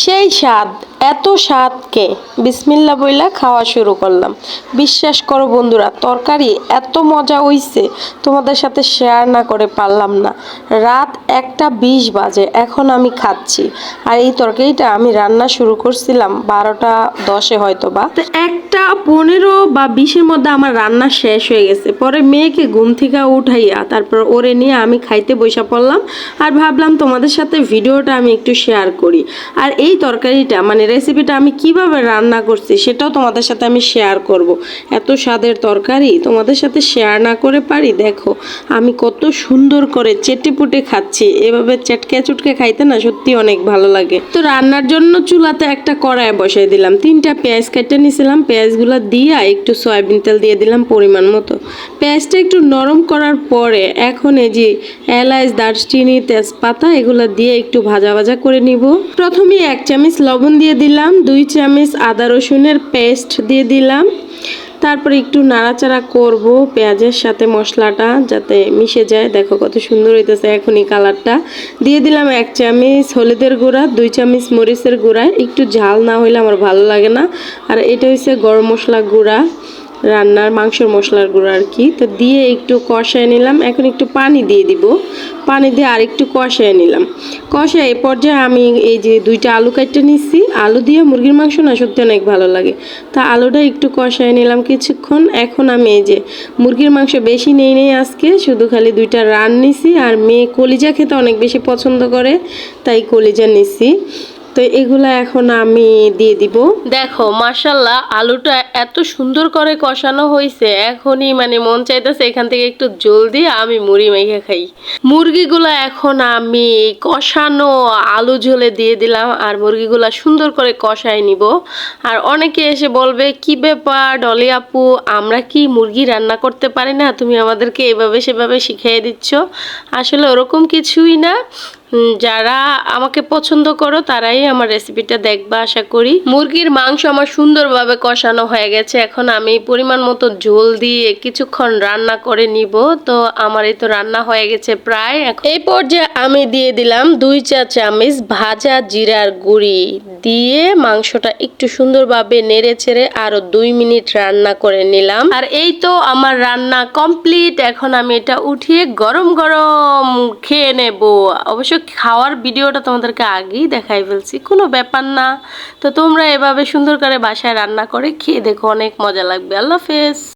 সেই স্বাদ এত স্বাদকে বিসমিল্লা বইলা খাওয়া শুরু করলাম। বিশ্বাস করো বন্ধুরা, তরকারি এত মজা হইছে, তোমাদের সাথে শেয়ার না করে পারলাম না। রাত একটা বিশ বাজে, এখন আমি খাচ্ছি। আর এই তরকারিটা আমি রান্না শুরু করছিলাম বারোটা দশে হয়তো বা একটা পনেরো বা বিশের মধ্যে আমার রান্না শেষ হয়ে গেছে। পরে মেয়েকে ঘুম থেকে উঠাইয়া তারপর ওরে নিয়ে আমি খাইতে বসে পড়লাম। আর ভাবলাম তোমাদের সাথে ভিডিওটা আমি একটু শেয়ার করি। আর এই তরকারিটা মানে রেসিপিটা আমি কীভাবে রান্না করছি সেটাও তোমাদের সাথে আমি শেয়ার করব। এত স্বাদের তরকারি তোমাদের সাথে শেয়ার না করে পারি? দেখো, আমি কত সুন্দর করে চেটে পুটে খাচ্ছি। এভাবে চেটকে চুটকে খাইতে না সত্যি অনেক ভালো লাগে। তো রান্নার জন্য চুলাতে একটা কড়াই বসাই দিলাম। তিনটা পেঁয়াজ কেটে নিয়েছিলাম পেঁয়াজগুলো দিয়ে একটু সয়াবিন তেল দিয়ে দিলাম পরিমাণ মতো। পেঁয়াজটা একটু নরম করার পরে এখন এই যে এলাচ, দারচিনি, তেজপাতা এগুলো দিয়ে একটু ভাজা ভাজা করে নিব। প্রথমে এক চামচ লবণ দিয়ে দিলাম, দুই চামচ আদা রসুনের পেস্ট দিয়ে দিলাম। তারপর একটু নাড়াচাড়া করব পেঁয়াজের সাথে মশলাটা যাতে মিশে যায়। দেখো কত সুন্দর হইতেছে এখনই কালারটা। দিয়ে দিলাম এক চামচ হলুদের গুঁড়া, দুই চামচ মরিচের গুঁড়া। একটু ঝাল না হইলে আমার ভালো লাগে না। আর এটা হচ্ছে গরম মশলা গুঁড়া। রান্নার মাংসের মশলার গুঁড়ো আর কি। তো দিয়ে একটু কষায় নিলাম। এখন একটু পানি দিয়ে দিব। পানি দিয়ে আর একটু কষায় নিলাম। কষায় এ পর্যায়ে আমি এই যে দুইটা আলু কাটতে নিচ্ছি আলু দিয়ে মুরগির মাংস না সত্যি অনেক ভালো লাগে। তা আলুটা একটু কষায় নিলাম কিছুক্ষণ। এখন আমি এই যে মুরগির মাংস বেশি নেই নেই আজকে। শুধু খালি দুইটা রান নিছি। আর মেয়ে কলিজা খেতে অনেক বেশি পছন্দ করে। তাই কলিজা নিছি। তো এগুলো এখন আমি দিয়ে দিব। দেখো মাশাল্লাহ আলুটা এত সুন্দর করে কষানো হয়েছে এখনই মানে মন চাইতেছে এখান থেকে একটু জল দিয়ে আমি মুড়ি মেখে খাই। মুরগিগুলো এখন আমি কষানো আলু ঝোলে দিয়ে দিলাম আর মুরগিগুলো সুন্দর করে কষাই নিব। আর অনেকে এসে বলবে, কি ব্যাপার ডলি আপু, আমরা কি মুরগি রান্না করতে পারি না? তুমি আমাদেরকে এভাবে সেভাবে শিখিয়ে দিচ্ছ। আসলে ওরকম কিছুই না। যারা আমাকে পছন্দ করো, তারাই আমার রেসিপিটা দেখবা, আশা করি। মুরগির মাংস আমার সুন্দরভাবে কষানো হয়ে গেছে। এখন আমি পরিমাণ মতো ঝোল দিয়ে কিছুক্ষণ রান্না করে নিব। তো আমার এই তো রান্না হয়ে গেছে প্রায়। এই পর্যায়ে আমি দিয়ে দিলাম দুই চা চামচ ভাজা জিরার গুঁড়ি। দিয়ে মাংসটা একটু সুন্দরভাবে নেড়ে ছেড়ে আরও দুই মিনিট রান্না করে নিলাম। আর এই তো আমার রান্না কমপ্লিট। এখন আমি এটা উঠিয়ে গরম গরম খেয়ে নেব। অবশ্য খাওয়ার ভিডিওটা তোমাদেরকে আগেই দেখাই ফেলছি। কোনো ব্যাপার না। তো তোমরা এভাবে সুন্দর করে বাসায় রান্না করে খেয়ে দেখো, অনেক মজা লাগবে। আল্লাহ হাফেজ।